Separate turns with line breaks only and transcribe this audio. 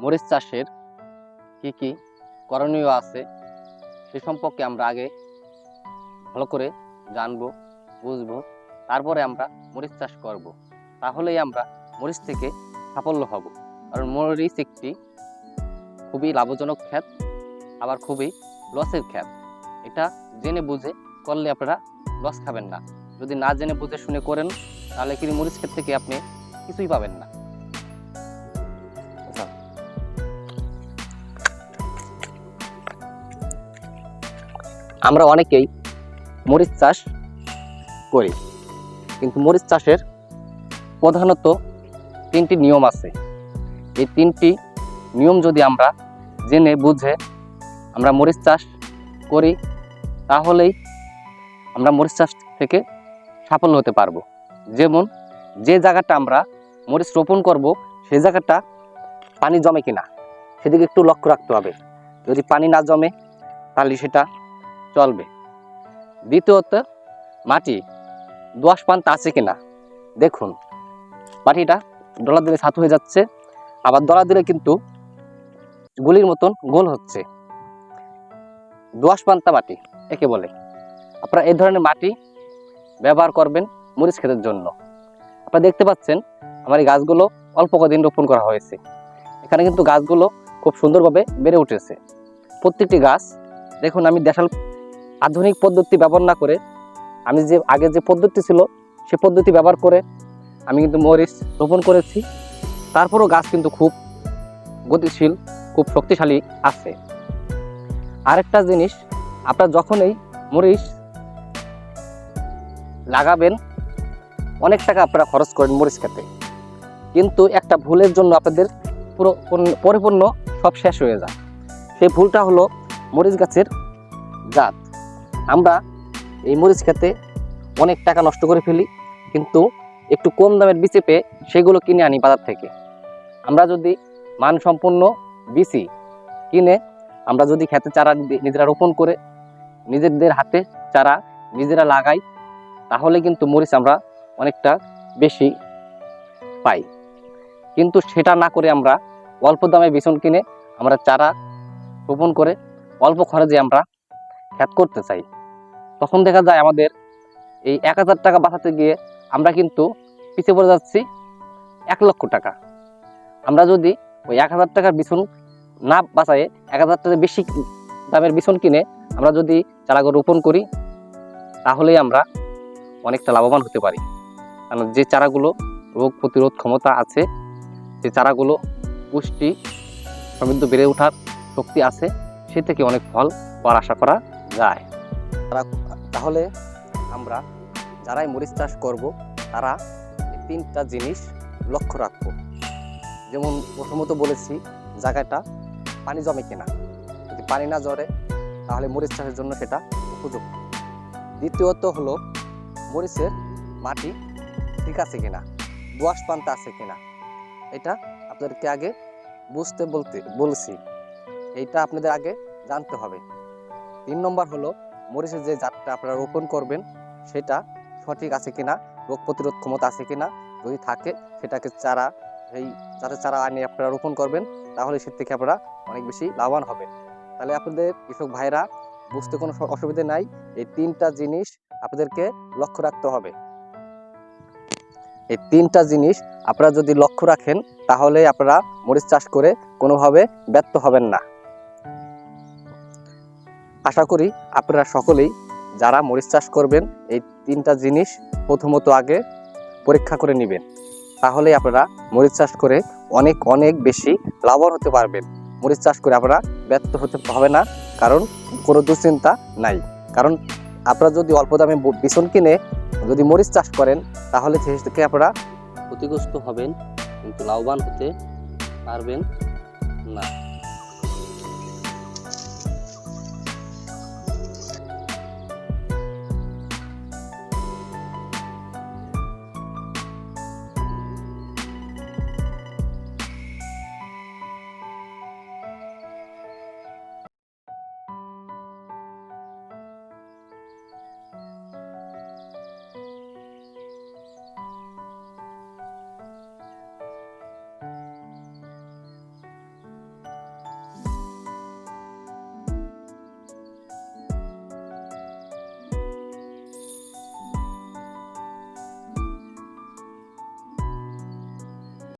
মরিচ চাষের কি কি করণীয় আছে সে সম্পর্কে আমরা আগে ভালো করে জানব, বুঝব, তারপরে আমরা মরিচ চাষ করব। তাহলেই আমরা মরিচ থেকে সাফল্য হব। কারণ মরিচ একটি খুবই লাভজনক খ্যাত আবার খুবই লসের খ্যাত এটা জেনে বুঝে করলে আপনারা লস খাবেন না। যদি না জেনে বুঝে শুনে করেন, তাহলে কিন্তু মরিচ ক্ষেত থেকে আপনি কিছুই পাবেন না। আমরা অনেকেই মরিচ চাষ করি, কিন্তু মরিচ চাষের প্রধানত তিনটি নিয়ম আছে। এই তিনটি নিয়ম যদি আমরা জেনে বুঝে আমরা মরিচ চাষ করি, তাহলেই আমরা মরিচ চাষ থেকে সাফল্য হতে পারব। যেমন, যে জায়গাটা আমরা মরিচ রোপণ করব, সেই জায়গাটা পানি জমে কিনা, সেদিকে একটু লক্ষ্য রাখতে হবে। যদি পানি না জমে, তাহলে সেটা চলবে। দ্বিতীয়ত, মাটি দোয়াশ পান্তা আছে কিনা? দেখুন। মাটিটা ডলা দিলে ছাতু হয়ে যাচ্ছে, আবার দলা দিলে কিন্তু গুলির মতন গোল হচ্ছে। দোয়াশ পান্তা মাটি, একে বলে। আপনারা এই ধরনের মাটি ব্যবহার করবেন মরিচ ক্ষেতের জন্য। আপনারা দেখতে পাচ্ছেন, আমার এই গাছগুলো অল্প কদিন রোপণ করা হয়েছে। এখানে কিন্তু গাছগুলো খুব সুন্দরভাবে বেড়ে উঠেছে। প্রত্যেকটি গাছ, দেখুন আমি দেশাল আধুনিক পদ্ধতি ব্যবহার না করে, আমি যে, আগে যে পদ্ধতি ছিল, সে পদ্ধতি ব্যবহার করে আমি কিন্তু মরিচ রোপণ করেছি। তারপরও গাছ কিন্তু খুব গতিশীল, খুব শক্তিশালী আছে। আরেকটা জিনিস, আপনার যখনই মরিচ লাগাবেন, অনেক টাকা আপনারা খরচ করেন মরিচ খেতে। কিন্তু একটা ভুলের জন্য আপনাদের পুরো পরিপূর্ণ সব শেষ হয়ে যায়। সেই ভুলটা হলো মরিচ গাছের জাত। আমরা এই মরিচ খেতে অনেক টাকা নষ্ট করে ফেলি, কিন্তু একটু কম দামের বিচি পেয়ে সেগুলো কিনে আনি বাজার থেকে। আমরা যদি মানসম্পন্ন বিচি কিনে আমরা যদি খেতে চারা নিজেরা রোপণ করে নিজেদের হাতে চারা নিজেরা লাগাই, তাহলে কিন্তু মরিচ আমরা অনেকটা বেশি পাই। কিন্তু সেটা না করে আমরা অল্প দামে বিছন কিনে আমরা চারা রোপণ করে অল্প খরচে আমরা খ্যাত করতে চাই। তখন দেখা যায় আমাদের এই এক হাজার টাকা বাঁচাতে গিয়ে আমরা কিন্তু পিছিয়ে পড়ে যাচ্ছি এক লক্ষ টাকা। আমরা যদি ওই এক হাজার টাকার বিছন না বাঁচায়ে এক হাজার টাকা বেশি দামের বিছন কিনে আমরা যদি চারাগুলো রোপণ করি, তাহলেই আমরা অনেকটা লাভবান হতে পারি। কারণ যে চারাগুলো রোগ প্রতিরোধ ক্ষমতা আছে, যে চারাগুলো পুষ্টি সমৃদ্ধ বেড়ে ওঠার শক্তি আছে, সে থেকে অনেক ফল পাওয়ার আশা করা যায়। তাহলে আমরা যারাই মরিচ চাষ করব, তারা তিনটা জিনিস লক্ষ্য রাখব। যেমন প্রথমত বলেছি, জায়গাটা পানি জমে কিনা। যদি পানি না জড়ে তাহলে মরিচ চাষের জন্য সেটা উপযুক্ত দ্বিতীয়ত হলো, মরিচের মাটি ঠিক আছে কিনা? দোয়াশ পান্তা আছে কিনা? এটা আপনাদেরকে আগে বুঝতে বলতে, বলছি। এইটা আপনাদের আগে জানতে হবে। তিন নম্বর হলো মরিচের যে জাতটা আপনারা রোপণ করবেন, সেটা সঠিক আছে কিনা, রোগ প্রতিরোধ ক্ষমতা আছে কিনা, যদি থাকে, সেটাকে চারা, এই যাতে চারা আনিয়ে আপনারা রোপণ করবেন, তাহলে সে থেকে আপনারা অনেক বেশি লাভবান হবেন। তাহলে আপনাদের কৃষক ভাইরা, বুঝতে কোনো অসুবিধা নাই, এই তিনটা জিনিস আপনাদেরকে লক্ষ্য রাখতে হবে। এই তিনটা জিনিস আপনারা যদি লক্ষ্য রাখেন, তাহলে আপনারা মরিচ চাষ করে কোনোভাবে ব্যর্থ হবেন না। আশা করি আপনারা সকলেই যারা মরিচ চাষ করবেন, এই তিনটা জিনিস প্রথমত আগে পরীক্ষা করে নেবেন। তাহলে আপনারা মরিচ চাষ করে অনেক অনেক বেশি লাভবান হতে পারবেন। মরিচ চাষ করে আপনারা ব্যর্থ হতে হবে না, কারণ কোনো দুশ্চিন্তা নাই। কারণ আপনারা যদি অল্প দামে বিছন কিনে যদি মরিচ চাষ করেন, তাহলে সে থেকে আপনারা ক্ষতিগ্রস্ত হবেন, কিন্তু লাভবান হতে পারবেন না।